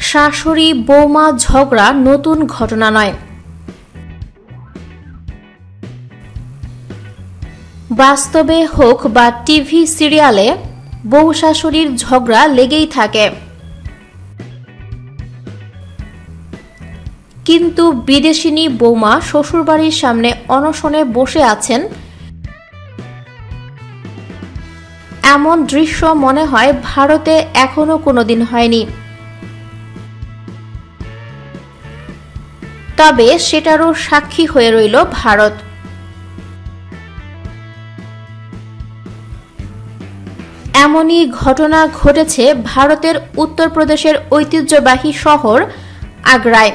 শাশুড়ি, বৌমা, ঝগড়া নতুন ঘটনা নয়। বাস্তবে হোক বা টিভি সিরিয়ালে, বউ শাশুড়ির ঝগড়া লেগেই থাকে। কিন্তু বিদেশিনী বৌমা শ্বশুরবাড়ির সামনে অনশনে বসে আছেন এমন দৃশ্য মনে হয় ভারতে এখনও কোনোদিন হয়নি। তবে সেটারও সাক্ষী হয়ে রইল ভারত। এমনই ঘটনা ঘটেছে ভারতের উত্তরপ্রদেশের ঐতিহ্যবাহী শহর আগ্রায়।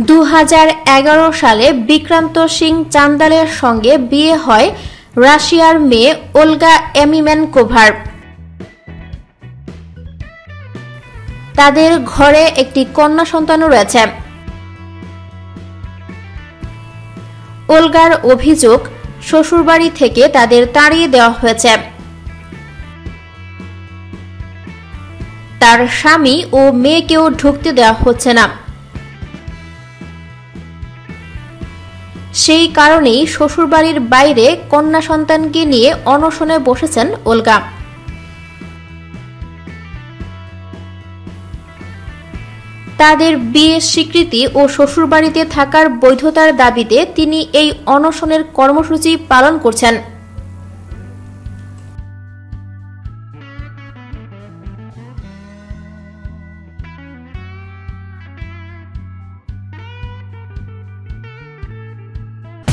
দু হাজার এগারো সালে বিক্রান্ত সিং চান্দালের সঙ্গে বিয়ে হয় রাশিয়ার মেয়ে ওলগা এমিমেনকোভার। তাদের ঘরে একটি কন্যা সন্তানও রয়েছে। ওলগার অভিযোগ, শ্বশুরবাড়ি থেকে তাদের তাড়িয়ে দেওয়া হয়েছে। তার স্বামী ও মেয়েকেও ঢুকতে দেওয়া হচ্ছে না। সেই কারণেই শ্বশুরবাড়ির বাইরে কন্যা সন্তানকে নিয়ে অনশনে বসেছেন ওলগা। তাদের বিয়ের স্বীকৃতি ও শ্বশুরবাড়িতে থাকার বৈধতার দাবিতে তিনি এই অনশনের কর্মসূচি পালন করছেন।